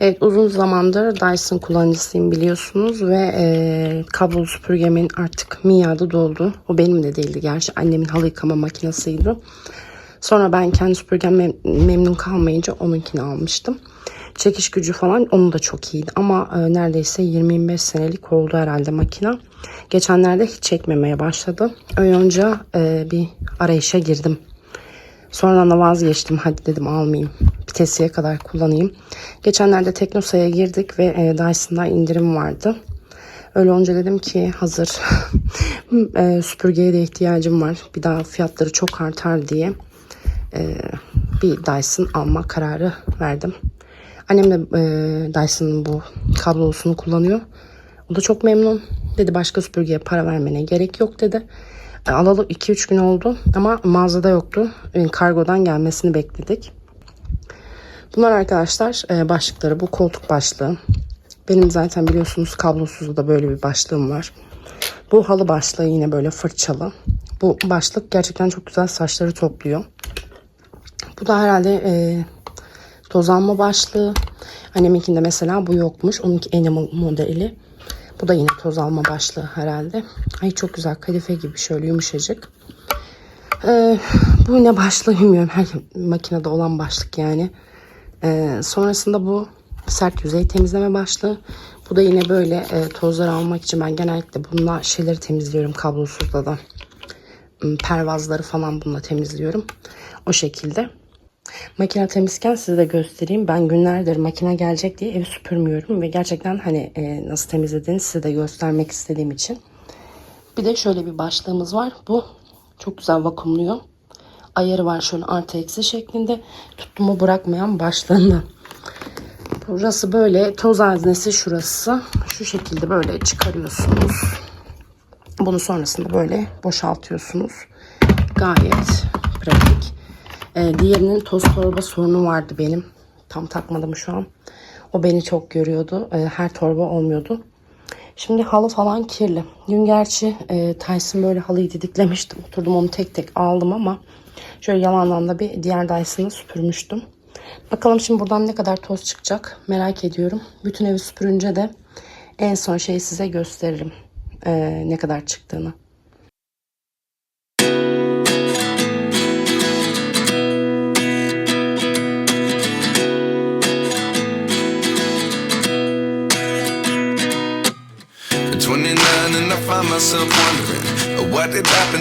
Evet uzun zamandır Dyson kullanıcısıyım biliyorsunuz ve e, kablolu süpürgemin artık miadı doldu. O benim de değildi gerçi annemin halı yıkama makinesiydi. Sonra ben kendi süpürgem mem- memnun kalmayınca onunkini almıştım. Çekiş gücü falan onun da çok iyiydi ama e, neredeyse 20-25 senelik oldu herhalde makine. Geçenlerde hiç çekmemeye başladı. Önce e, bir arayışa girdim. Sonradan da vazgeçtim. Hadi dedim almayayım. Vitesiye kadar kullanayım. Geçenlerde Teknosa'ya girdik ve e, Dyson'da indirim vardı. Öyle olunca dedim ki hazır e, süpürgeye de ihtiyacım var. Bir daha fiyatları çok artar diye e, bir Dyson alma kararı verdim. Annem de e, Dyson'ın bu kablolusunu kullanıyor. O da çok memnun. Dedi başka süpürgeye para vermene gerek yok dedi. Alalı 2-3 gün oldu ama mağazada yoktu. E, Kargodan gelmesini bekledik. Bunlar arkadaşlar e, başlıkları. Bu koltuk başlığı. Benim zaten biliyorsunuz kablosuz da böyle bir başlığım var. Bu halı başlığı yine böyle fırçalı. Bu başlık gerçekten çok güzel saçları topluyor. Bu da herhalde e, toz alma başlığı. Anneminkinde mesela bu yokmuş. Onunki Animal modeli. Bu da yine toz alma başlığı herhalde. Ay çok güzel kadife gibi şöyle yumuşacık. Ee, bu ne başlığı bilmiyorum. Her makinede olan başlık yani. Ee, sonrasında bu sert yüzey temizleme başlığı. Bu da yine böyle e, tozları almak için ben genellikle bununla şeyleri temizliyorum kablosuzda da. Hmm, Pervazları falan bununla temizliyorum. O şekilde. Makine temizken size de göstereyim. Ben günlerdir makine gelecek diye evi süpürmüyorum ve gerçekten hani e, nasıl temizlediğini size de göstermek istediğim için. Bir de şöyle bir başlığımız var. Bu çok güzel vakumluyor. Ayarı var şöyle artı eksi şeklinde. Tuttuğumu bırakmayan başlığında. Burası böyle toz haznesi şurası. Şu şekilde böyle çıkarıyorsunuz. Bunu sonrasında böyle boşaltıyorsunuz. Gayet pratik. Ee, diğerinin toz torba sorunu vardı benim. Tam takmadım şu an. O beni çok görüyordu. Ee, her torba olmuyordu. Şimdi halı falan kirli. Dün gerçi e, Tyson böyle halıyı didiklemiştim. Oturdum onu tek tek aldım ama şöyle yalandan da bir diğer Dyson'ı süpürmüştüm. Bakalım şimdi buradan ne kadar toz çıkacak merak ediyorum. Bütün evi süpürünce de en son şeyi size gösteririm. Ee, ne kadar çıktığını.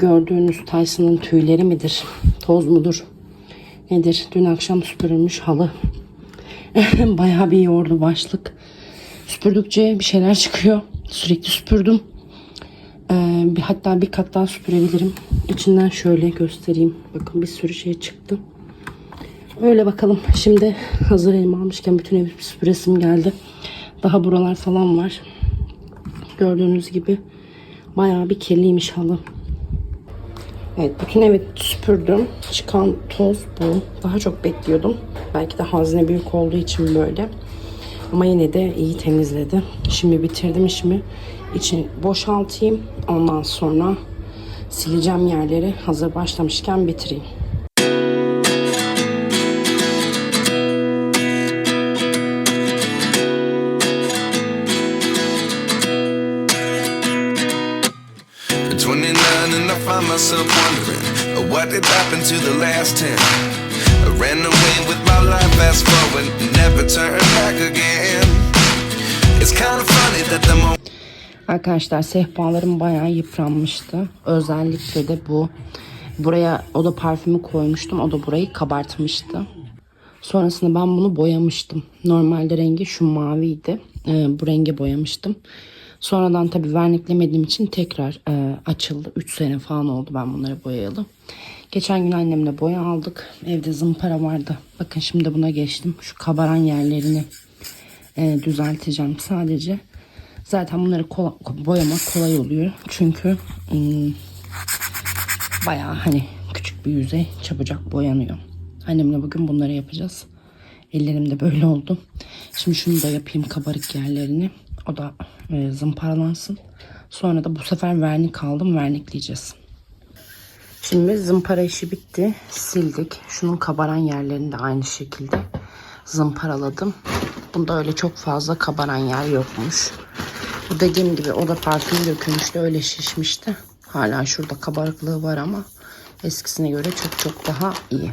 Gördüğünüz Tyson'ın tüyleri midir? Toz mudur? Nedir? Dün akşam süpürülmüş halı. Bayağı bir yordu başlık. Süpürdükçe bir şeyler çıkıyor. Sürekli süpürdüm. Ee, bir, hatta bir kat daha süpürebilirim. İçinden şöyle göstereyim. Bakın bir sürü şey çıktı. Öyle bakalım. Şimdi hazır elime almışken bütün evi süpüresim geldi. Daha buralar falan var. Gördüğünüz gibi bayağı bir kirliymiş halı. Evet bütün evi süpürdüm. Çıkan toz bu. Daha çok bekliyordum. Belki de hazne büyük olduğu için böyle. Ama yine de iyi temizledi. Şimdi bitirdim işimi. İçini boşaltayım. Ondan sonra sileceğim yerleri. Hazır başlamışken bitireyim. To the last 10. I ran away with my life, fast forward, never turn back again. It's kind of funny that the more Arkadaşlar sehpalarım bayağı yıpranmıştı. Özellikle de bu. Buraya oda parfümü koymuştum. O da burayı kabartmıştı. Sonrasında ben bunu boyamıştım. Normalde rengi şu maviydi. Ee, bu renge boyamıştım. Sonradan tabii verniklemediğim için tekrar e, açıldı. 3 sene falan oldu ben bunları boyayalı. Geçen gün annemle boya aldık. Evde zımpara vardı. Bakın şimdi buna geçtim. Şu kabaran yerlerini e, düzelteceğim sadece. Zaten bunları kola- boyamak kolay oluyor. Çünkü ım, bayağı hani küçük bir yüzey çabucak boyanıyor. Annemle bugün bunları yapacağız. Ellerim de böyle oldu. Şimdi şunu da yapayım kabarık yerlerini. O da e, zımparalansın. Sonra da bu sefer vernik aldım. Vernikleyeceğiz. Şimdi zımpara işi bitti. Sildik. Şunun kabaran yerlerini de aynı şekilde zımparaladım. Bunda öyle çok fazla kabaran yer yokmuş. Bu dediğim gibi o da parfüm dökülmüştü. Öyle şişmişti. Hala şurada kabarıklığı var ama eskisine göre çok çok daha iyi.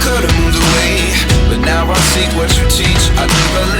could have moved away. But now I seek what you teach. I do believe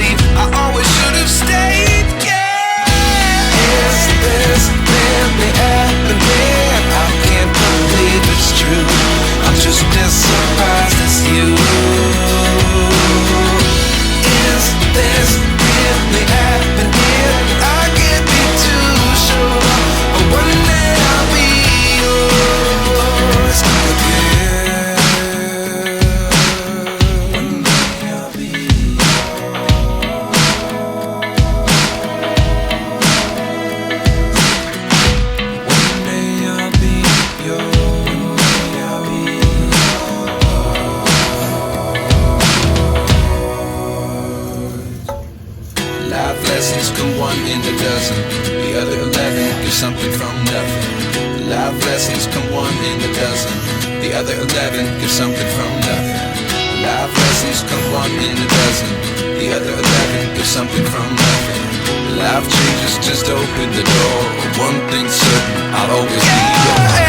dozen. The other eleven get something from nothing. Life lessons come one in a dozen. The other eleven get something from nothing. Life changes just open the door. One thing's certain, I'll always be yours.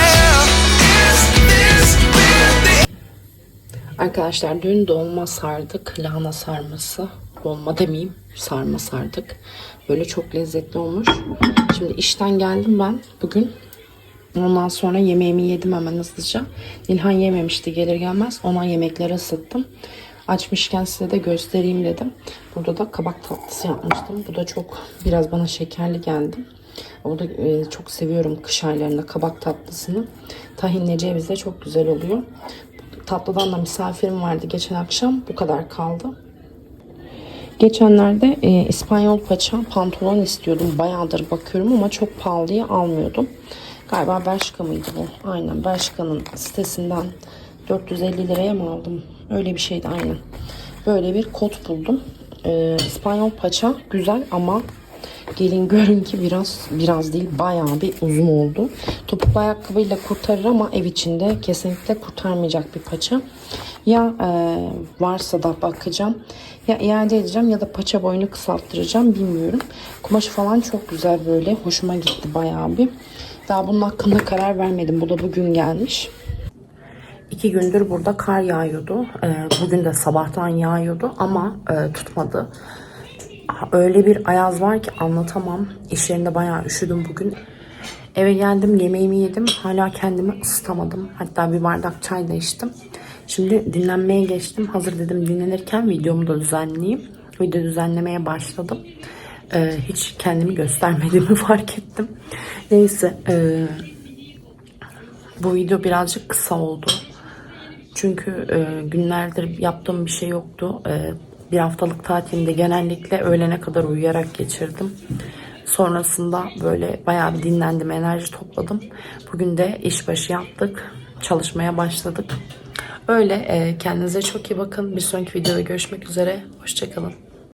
Arkadaşlar dün dolma sardık. Lahana sarması. Dolma demeyeyim. Sarma sardık. Böyle çok lezzetli olmuş. Şimdi işten geldim ben bugün. Ondan sonra yemeğimi yedim hemen hızlıca. Nilhan yememişti gelir gelmez. Ona yemekleri ısıttım. Açmışken size de göstereyim dedim. Burada da kabak tatlısı yapmıştım. Bu da çok biraz bana şekerli geldi. O da e, çok seviyorum kış aylarında kabak tatlısını. Tahinle cevizle çok güzel oluyor. Tatlıdan da misafirim vardı geçen akşam. Bu kadar kaldı. Geçenlerde e, İspanyol paça pantolon istiyordum. Bayağıdır bakıyorum ama çok pahalıya almıyordum. Galiba Bershka mıydı bu? Aynen Bershka'nın sitesinden 450 liraya mı aldım? Öyle bir şeydi aynen. Böyle bir kot buldum. E, İspanyol paça güzel ama gelin görün ki biraz biraz değil bayağı bir uzun oldu. Topuklu ayakkabıyla kurtarır ama ev içinde kesinlikle kurtarmayacak bir paça. Ya e, varsa da bakacağım ya iade edeceğim ya da paça boyunu kısalttıracağım bilmiyorum. Kumaşı falan çok güzel böyle hoşuma gitti bayağı bir. Daha bunun hakkında karar vermedim. Bu da bugün gelmiş. İki gündür burada kar yağıyordu. Ee, bugün de sabahtan yağıyordu ama e, tutmadı. Öyle bir ayaz var ki anlatamam. İş yerinde bayağı üşüdüm bugün. Eve geldim yemeğimi yedim. Hala kendimi ısıtamadım. Hatta bir bardak çay da içtim. Şimdi dinlenmeye geçtim. Hazır dedim dinlenirken videomu da düzenleyeyim. Video düzenlemeye başladım. Ee, hiç kendimi göstermediğimi fark ettim. Neyse. ee, bu video birazcık kısa oldu. Çünkü e, günlerdir yaptığım bir şey yoktu. E, bir haftalık tatilinde genellikle öğlene kadar uyuyarak geçirdim. Sonrasında böyle bayağı bir dinlendim, enerji topladım. Bugün de işbaşı yaptık, çalışmaya başladık. Öyle e, kendinize çok iyi bakın. Bir sonraki videoda görüşmek üzere. Hoşçakalın.